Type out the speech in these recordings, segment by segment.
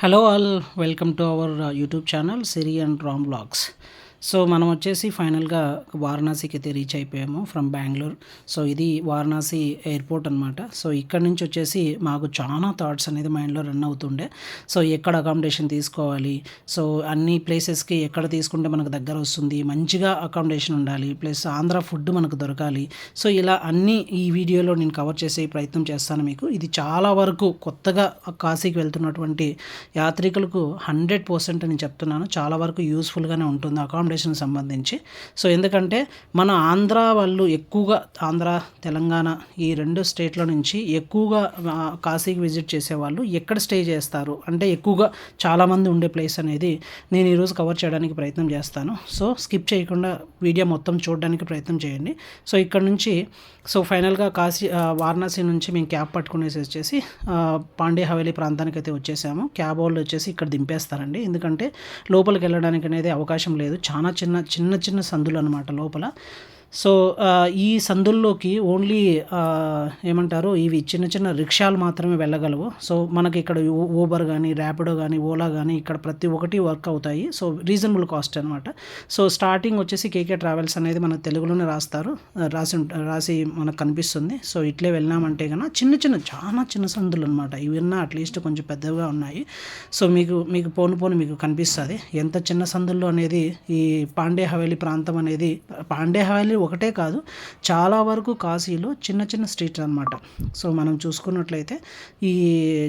hello all welcome to our uh, youtube channel siri and rom vlogs. So మనం వచ్చేసి ఫైనల్గా వారణాసికి అయితే reach అయిపోయాము ఫ్రమ్ బెంగళూరు సో ఇది వారణాసి ఎయిర్పోర్ట్ అనమాట సో ఇక్కడ నుంచి వచ్చేసి మాకు చాలా థాట్స్ అనేది మైండ్లో రన్ అవుతుండే. సో ఎక్కడ అకామిడేషన్ తీసుకోవాలి? సో అన్ని ప్లేసెస్కి ఎక్కడ తీసుకుంటే మనకు దగ్గర వస్తుంది? మంచిగా అకామిడేషన్ ఉండాలి. ప్లస్ ఆంధ్ర ఫుడ్ మనకు దొరకాలి. సో ఇలా అన్ని ఈ వీడియోలో నేను కవర్ చేసే ప్రయత్నం చేస్తాను మీకు. ఇది చాలా వరకు కొత్తగా కాశీకి వెళ్తున్నటువంటి యాత్రికులకు హండ్రెడ్ పర్సెంట్ నేను చెప్తున్నాను. చాలా వరకు యూస్ఫుల్గానే ఉంటుంది. అకామిడేషన్ సంబంధించి. సో ఎందుకంటే మన ఆంధ్ర వాళ్ళు ఎక్కువగా ఆంధ్ర తెలంగాణ ఈ రెండు స్టేట్ల నుంచి ఎక్కువగా కాశీకి విజిట్ చేసేవాళ్ళు ఎక్కడ స్టే చేస్తారు? అంటే ఎక్కువగా చాలామంది ఉండే ప్లేస్ అనేది నేను ఈరోజు కవర్ చేయడానికి ప్రయత్నం చేస్తాను. సో స్కిప్ చేయకుండా వీడియో మొత్తం చూడడానికి ప్రయత్నం చేయండి. సో ఇక్కడ నుంచి సో ఫైనల్గా కాశీ వారణాసి నుంచి మేము క్యాబ్ పట్టుకునేసి వచ్చేసి పాండే హవేలీ ప్రాంతానికి అయితే వచ్చేసాము. క్యాబ్ వాళ్ళు వచ్చేసి ఇక్కడ దింపేస్తారండి. ఎందుకంటే లోపలికి వెళ్ళడానికి అనేది అవకాశం లేదు. చాలా చాలా చిన్న చిన్న చిన్న సందులు అనమాట లోపల. సో ఈ సందుల్లోకి ఓన్లీ ఏమంటారు ఇవి చిన్న చిన్న రిక్షాలు మాత్రమే వెళ్ళగలవు. సో మనకి ఇక్కడ ఊబర్ కానీ ర్యాపిడో కానీ ఓలా కానీ ఇక్కడ ప్రతి ఒక్కటి వర్క్ అవుతాయి. సో రీజనబుల్ కాస్ట్ అనమాట సో స్టార్టింగ్ వచ్చేసి కేకే ట్రావెల్స్ అనేది మన తెలుగులోనే రాస్తారు. రాసి రాసి మనకు కనిపిస్తుంది. సో ఇట్లే వెళ్ళామంటే కన్నా చిన్న చిన్న చాలా చిన్న సందులు అనమాట ఇవన్నా అట్లీస్ట్ కొంచెం పెద్దగా ఉన్నాయి. సో మీకు మీకు పోను పోను మీకు కనిపిస్తుంది. ఎంత చిన్న సందుల్లో అనేది ఈ పాండే హవేలీ ప్రాంతం అనేది పాండే హవేలీ ఒకటే కాదు చాలా వరకు కాశీలో చిన్న చిన్న స్ట్రీట్ అనమాట సో మనం చూసుకున్నట్లయితే ఈ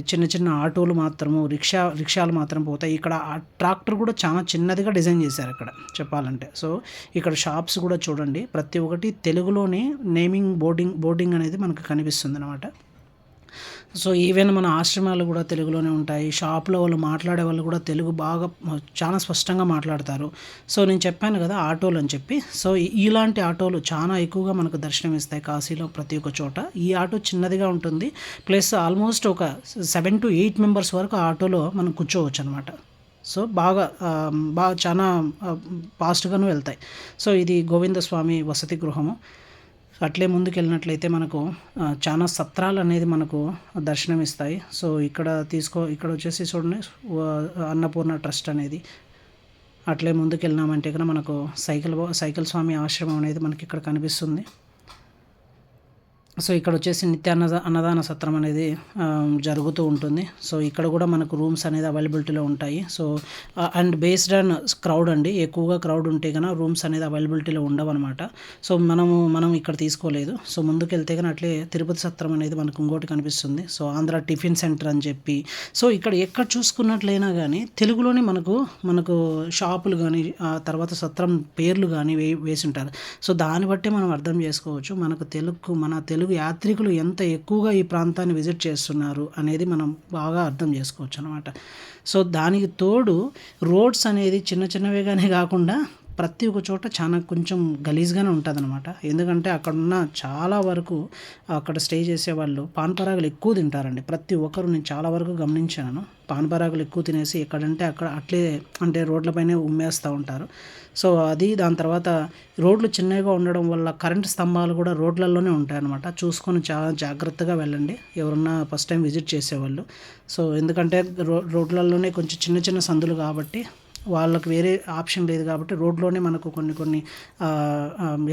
చిన్న చిన్న ఆటోలు మాత్రము రిక్షా రిక్షాలు మాత్రం పోతాయి. ఇక్కడ ట్రాక్టర్ కూడా చాలా చిన్నదిగా డిజైన్ చేశారు ఇక్కడ చెప్పాలంటే. సో ఇక్కడ షాప్స్ కూడా చూడండి. ప్రతి ఒక్కటి తెలుగులోనే నేమింగ్ బోర్డింగ్ బోర్డింగ్ అనేది మనకు కనిపిస్తుంది అనమాట సో ఈవెన్ మన ఆశ్రమాలు కూడా తెలుగులోనే ఉంటాయి. షాప్లో వాళ్ళు మాట్లాడే వాళ్ళు కూడా తెలుగు బాగా చాలా స్పష్టంగా మాట్లాడతారు. సో నేను చెప్పాను కదా ఆటోలు అని చెప్పి. సో ఇలాంటి ఆటోలు చాలా ఎక్కువగా మనకు దర్శనం ఇస్తాయి కాశీలో ప్రతి ఒక్క చోట. ఈ ఆటో చిన్నదిగా ఉంటుంది. ప్లస్ ఆల్మోస్ట్ ఒక సెవెన్ టు ఎయిట్ మెంబర్స్ వరకు ఆ ఆటోలో మనం కూర్చోవచ్చు అనమాట సో బాగా బాగా చాలా ఫాస్ట్గాను వెళ్తాయి. సో ఇది గోవిందస్వామి వసతి గృహము. అట్లే ముందుకు వెళ్ళినట్లయితే మనకు చాలా సత్రాలు అనేది మనకు దర్శనం ఇస్తాయి సో ఇక్కడ తీసుకో ఇక్కడ వచ్చేసి చూడండి అన్నపూర్ణ ట్రస్ట్ అనేది. అట్లే ముందుకు వెళ్ళినామంటే కనుక మనకు సైకిల్ సైకిల్ స్వామి ఆశ్రమం అనేది మనకి ఇక్కడ కనిపిస్తుంది. సో ఇక్కడ వచ్చేసి నిత్య అన్నద అన్నదాన సత్రం అనేది జరుగుతూ ఉంటుంది. సో ఇక్కడ కూడా మనకు రూమ్స్ అనేది అవైలబిలిటీలో ఉంటాయి. So and based on crowd అండి. ఎక్కువగా క్రౌడ్ ఉంటే కనుక రూమ్స్ అనేది అవైలబిలిటీలో ఉండవు అనమాట సో మనము మనం ఇక్కడ తీసుకోలేదు. సో ముందుకు వెళ్తే కనుక అట్లే తిరుపతి సత్రం అనేది మనకు ఇంకోటి కనిపిస్తుంది. సో ఆంధ్ర టిఫిన్ సెంటర్ అని చెప్పి. సో ఇక్కడ ఎక్కడ చూసుకున్నట్లయినా కానీ తెలుగులోనే మనకు మనకు షాపులు కానీ ఆ తర్వాత సత్రం పేర్లు కానీ వే వేసి ఉంటారు సో దాన్ని బట్టి మనం అర్థం చేసుకోవచ్చు. మనకు తెలుగు మన తెలుగు యాత్రికులు ఎంత ఎక్కువగా ఈ ప్రాంతాన్ని విజిట్ చేస్తున్నారు అనేది మనం బాగా అర్థం చేసుకోవచ్చు అనమాట సో దానికి తోడు రోడ్స్ అనేది చిన్న చిన్నవిగానే కాకుండా ప్రతి ఒక్క చోట చాలా కొంచెం గలీజ్గానే ఉంటుంది అనమాట ఎందుకంటే అక్కడున్న చాలా వరకు అక్కడ స్టే చేసే వాళ్ళు పాన్పరాగులు ఎక్కువ తింటారండి. ప్రతి ఒక్కరు నేను చాలా వరకు గమనించాను. పాన్పరాగులు ఎక్కువ తినేసి ఎక్కడంటే అక్కడ అట్లే అంటే రోడ్లపైనే ఉమ్మేస్తూ ఉంటారు. సో అది దాని తర్వాత రోడ్లు చిన్నగా ఉండడం వల్ల కరెంట్ స్తంభాలు కూడా రోడ్లలోనే ఉంటాయి అనమాట చూసుకొని చాలా జాగ్రత్తగా వెళ్ళండి. ఎవరన్నా ఫస్ట్ టైం విజిట్ చేసేవాళ్ళు. సో ఎందుకంటే రో రోడ్లలోనే కొంచెం చిన్న చిన్న సందులు కాబట్టి వాళ్ళకి వేరే ఆప్షన్ లేదు కాబట్టి రోడ్లోనే మనకు కొన్ని కొన్ని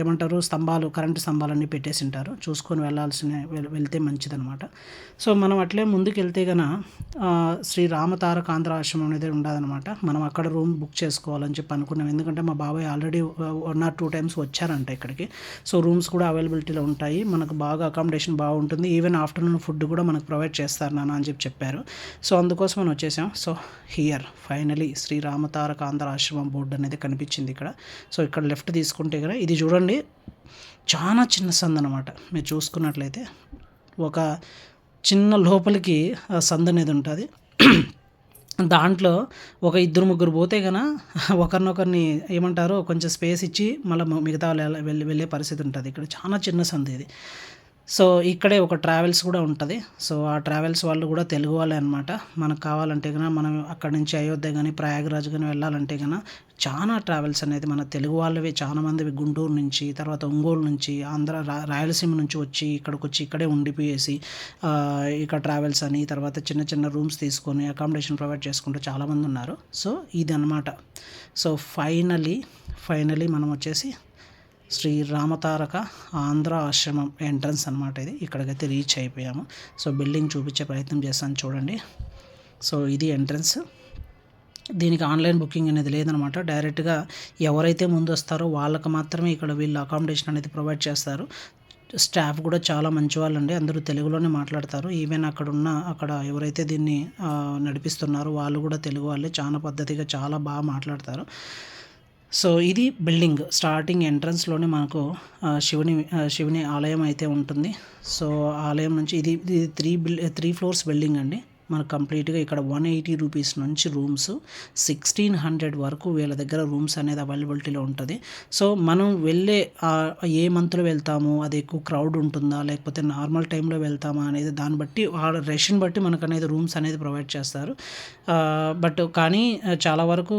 ఏమంటారు స్తంభాలు కరెంటు స్తంభాలన్నీ పెట్టేసి ఉంటారు. చూసుకొని వెళ్ళాల్సిన వెళ్తే మంచిదనమాట సో మనం అట్లే ముందుకు వెళ్తే గన శ్రీ రామతారక ఆంధ్ర ఆశ్రమం అనేది ఉండదనమాట మనం అక్కడ రూమ్ బుక్ చేసుకోవాలని చెప్పి అనుకున్నాం. ఎందుకంటే మా బాబాయ్ already one or two times వచ్చారంట ఇక్కడికి. సో రూమ్స్ కూడా అవైలబిలిటీలో ఉంటాయి. మనకు బాగా అకామిడేషన్ బాగుంటుంది. ఈవెన్ ఆఫ్టర్నూన్ ఫుడ్ కూడా మనకు ప్రొవైడ్ చేస్తారు నాన్న అని చెప్పి చెప్పారు. సో అందుకోసం మనం వచ్చేసాం. So here finally Shri Ramataraka Andhra Ashramam board అనేది కనిపించింది ఇక్కడ. సో ఇక్కడ లెఫ్ట్ తీసుకుంటే కదా ఇది చూడండి చాలా చిన్న సందు అనమాట మీరు చూసుకున్నట్లయితే ఒక చిన్న లోపలికి ఆ సందు అనేది ఉంటుంది. దాంట్లో ఒక ఇద్దరు ముగ్గురు పోతే గన ఒకరినొకరిని ఏమంటారో కొంచెం స్పేస్ ఇచ్చి మళ్ళీ మిగతా వాళ్ళు వెళ్ళి వెళ్ళే పరిస్థితి ఉంటుంది. ఇక్కడ చాలా చిన్న సంది ఇది. సో ఇక్కడే ఒక ట్రావెల్స్ కూడా ఉంటుంది. సో ఆ ట్రావెల్స్ వాళ్ళు కూడా తెలుగు వాళ్ళే అనమాట మనకు కావాలంటే కనుక మనం అక్కడ నుంచి అయోధ్య కానీ ప్రయాగరాజ్ కానీ వెళ్ళాలంటే కనుక చాలా ట్రావెల్స్ అనేది మన తెలుగు వాళ్ళవి. చాలా మంది గుంటూరు నుంచి తర్వాత ఒంగోలు నుంచి ఆంధ్ర రాయలసీమ నుంచి వచ్చి ఇక్కడికి వచ్చి ఇక్కడే ఉండిపోయేసి ఇక్కడ ట్రావెల్స్ అని తర్వాత చిన్న చిన్న రూమ్స్ తీసుకొని అకామిడేషన్ ప్రొవైడ్ చేసుకుంటూ చాలామంది ఉన్నారు. సో ఇది అనమాట సో ఫైనలీ ఫైనలీ మనం వచ్చేసి శ్రీ రామతారక ఆంధ్ర ఆశ్రమం ఎంట్రన్స్ అనమాట ఇది. ఇక్కడికైతే రీచ్ అయిపోయాము. సో బిల్డింగ్ చూపించే ప్రయత్నం చేస్తాను చూడండి. సో ఇది ఎంట్రన్స్. దీనికి ఆన్లైన్ బుకింగ్ అనేది లేదనమాట డైరెక్ట్గా ఎవరైతే ముందు వస్తారో వాళ్ళకి మాత్రమే ఇక్కడ వీళ్ళు అకామిడేషన్ అనేది ప్రొవైడ్ చేస్తారు. స్టాఫ్ కూడా చాలా మంచి వాళ్ళండి అందరూ తెలుగులోనే మాట్లాడతారు. ఈవెన్ అక్కడ ఉన్న అక్కడ ఎవరైతే దీన్ని నడిపిస్తున్నారో వాళ్ళు కూడా తెలుగు వాళ్ళే. చాలా పద్ధతిగా చాలా బాగా మాట్లాడతారు. సో ఇది బిల్డింగ్ స్టార్టింగ్ ఎంట్రన్స్లోనే మనకు శివుని శివుని ఆలయం అయితే ఉంటుంది. సో ఆలయం నుంచి ఇది ఇది three bill three floors building అండి. మనకు కంప్లీట్గా ఇక్కడ వన్ ఎయిటీ రూపీస్ నుంచి రూమ్స్ సిక్స్టీన్ హండ్రెడ్ వరకు వీళ్ళ దగ్గర రూమ్స్ అనేది అవైలబిలిటీలో ఉంటుంది. సో మనం వెళ్ళే ఏ మంత్లో వెళ్తాము? అది ఎక్కువ క్రౌడ్ ఉంటుందా? లేకపోతే నార్మల్ టైంలో వెళ్తామా? అనేది దాన్ని బట్టి వాళ్ళ రష్ని బట్టి మనకు అనేది రూమ్స్ అనేది ప్రొవైడ్ చేస్తారు. బట్ కానీ చాలా వరకు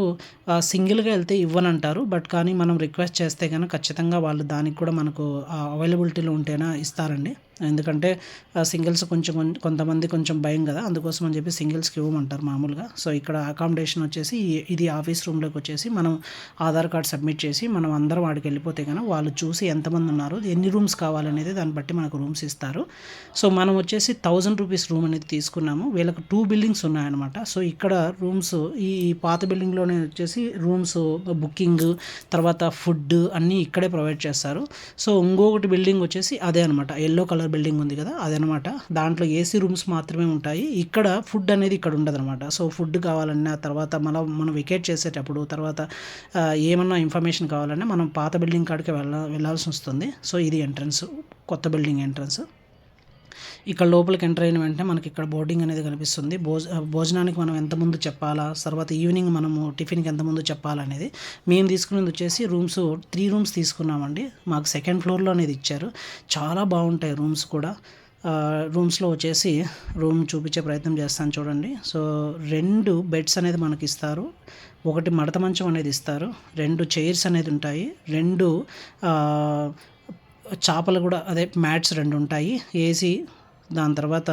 సింగిల్గా వెళ్తే ఇవ్వనంటారు. బట్ కానీ మనం రిక్వెస్ట్ చేస్తే కనుక ఖచ్చితంగా వాళ్ళు దానికి కూడా మనకు అవైలబిలిటీలో ఉంటేనా ఇస్తారండి. ఎందుకంటే సింగిల్స్ కొంచెం కొంతమంది కొంచెం భయం కదా అందుకోసం అని చెప్పి సింగిల్స్కి ఇవ్వమంటారు మామూలుగా. సో ఇక్కడ అకామిడేషన్ వచ్చేసి ఇది ఆఫీస్ రూమ్లోకి వచ్చేసి మనం ఆధార్ కార్డ్ సబ్మిట్ చేసి మనం అందరం వాడికి వెళ్ళిపోతే కనుక వాళ్ళు చూసి ఎంతమంది ఉన్నారు ఎన్ని రూమ్స్ కావాలనేది దాన్ని బట్టి మనకు రూమ్స్ ఇస్తారు. సో మనం వచ్చేసి థౌజండ్ రూపీస్ రూమ్ అనేది తీసుకున్నాము. వీళ్ళకి టూ బిల్డింగ్స్ ఉన్నాయన్నమాట. సో ఇక్కడ రూమ్స్ ఈ ఈ పాత బిల్డింగ్లోనే వచ్చేసి రూమ్స్ బుకింగ్ తర్వాత ఫుడ్ అన్నీ ఇక్కడే ప్రొవైడ్ చేస్తారు. సో ఇంకొకటి బిల్డింగ్ వచ్చేసి అదే అనమాట ఎల్లో కలర్ బిల్డింగ్ ఉంది కదా అదనమాట. దాంట్లో ఏసీ రూమ్స్ మాత్రమే ఉంటాయి. ఇక్కడ ఫుడ్ అనేది ఇక్కడ ఉండదు అనమాట సో ఫుడ్ కావాలన్నా తర్వాత మనం మనం వికెట్ చేసేటప్పుడు తర్వాత ఏమన్నా ఇన్ఫర్మేషన్ కావాలన్నా మనం పాత బిల్డింగ్ కాడికి వెళ్ళ వెళ్ళాల్సి వస్తుంది. సో ఇది ఎంట్రన్స్ కొత్త బిల్డింగ్ ఎంట్రన్స్. ఇక్కడ లోపలికి ఎంటర్ అయిన వెంటనే మనకి ఇక్కడ బోర్డింగ్ అనేది కనిపిస్తుంది. భోజ భోజనానికి మనం ఎంత ముందు చెప్పాలా? తర్వాత ఈవినింగ్ మనము టిఫిన్కి ఎంత ముందు చెప్పాలనేది మేము తీసుకునేది వచ్చేసి రూమ్స్ త్రీ రూమ్స్ తీసుకున్నామండి. మాకు సెకండ్ ఫ్లోర్లో అనేది ఇచ్చారు. చాలా బాగుంటాయి రూమ్స్ కూడా. రూమ్స్లో వచ్చేసి రూమ్ చూపించే ప్రయత్నం చేస్తాను చూడండి. సో రెండు బెడ్స్ అనేది మనకి ఇస్తారు. ఒకటి మడత మంచం అనేది ఇస్తారు. రెండు చైర్స్ అనేది ఉంటాయి. రెండు చేపలు కూడా అదే మ్యాట్స్ రెండు ఉంటాయి. ఏసీ దాని తర్వాత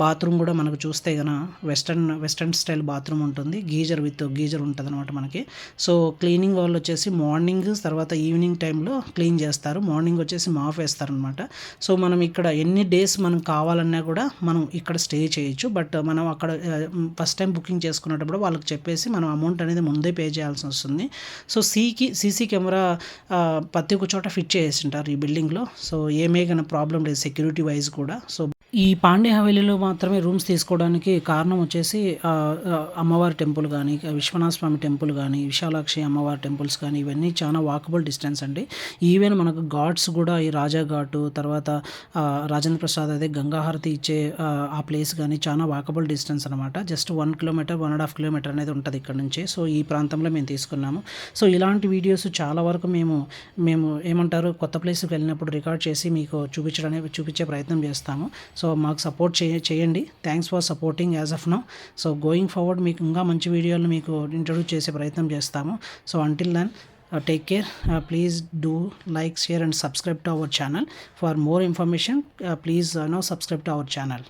బాత్రూమ్ కూడా మనకు చూస్తే కనుక వెస్టర్న్ వెస్టర్న్ స్టైల్ బాత్రూమ్ ఉంటుంది. గీజర్ విత్ గీజర్ ఉంటుంది అనమాట మనకి. సో క్లీనింగ్ వాళ్ళు వచ్చేసి మార్నింగ్ తర్వాత ఈవినింగ్ టైంలో క్లీన్ చేస్తారు. మార్నింగ్ వచ్చేసి మాఫ్ వేస్తారనమాట సో మనం ఇక్కడ ఎన్ని డేస్ మనం కావాలన్నా కూడా మనం ఇక్కడ స్టే చేయొచ్చు. బట్ మనం అక్కడ ఫస్ట్ టైం బుకింగ్ చేసుకునేటప్పుడు వాళ్ళకి చెప్పేసి మనం అమౌంట్ అనేది ముందే పే చేయాల్సి వస్తుంది. సో సీకి సీసీ కెమెరా ప్రతి ఒక్క చోట ఫిట్ చేసి ఉంటారు ఈ బిల్డింగ్లో. సో ఏమే కానీ ప్రాబ్లం లేదు సెక్యూరిటీ వైజ్ కూడా. సో ఈ పాండే హవేలీలో మాత్రమే రూమ్స్ తీసుకోవడానికి కారణం వచ్చేసి అమ్మవారి టెంపుల్ కానీ విశ్వనాథ స్వామి టెంపుల్ కానీ విశాలాక్షి అమ్మవారి టెంపుల్స్ కానీ ఇవన్నీ చాలా వాకబుల్ డిస్టెన్స్ అండి. ఈవెన్ మనకు ఘాట్స్ కూడా ఈ రాజా ఘాటు తర్వాత రాజేంద్ర ప్రసాద్ అదే గంగాహారతి ఇచ్చే ఆ, ఆ ప్లేస్ కానీ చాలా వాకబుల్ డిస్టెన్స్ అనమాట just one kilometre one and half kilometre అనేది ఉంటుంది ఇక్కడ నుంచి. సో ఈ ప్రాంతంలో మేము తీసుకున్నాము. సో ఇలాంటి వీడియోస్ చాలా వరకు మేము మేము ఏమంటారు కొత్త ప్లేస్కి వెళ్ళినప్పుడు రికార్డ్ చేసి మీకు చూపించడానికి చూపించే ప్రయత్నం చేస్తాము. సో మాకు సపోర్ట్ చేయ చేయండి. Thanks for supporting as of now so going forward మీకు ఇంకా మంచి వీడియోలు మీకు ఇంట్రొడ్యూస్ చేసే ప్రయత్నం చేస్తాము. So until then take care please do like share and subscribe to our channel for more information please no subscribe to our channel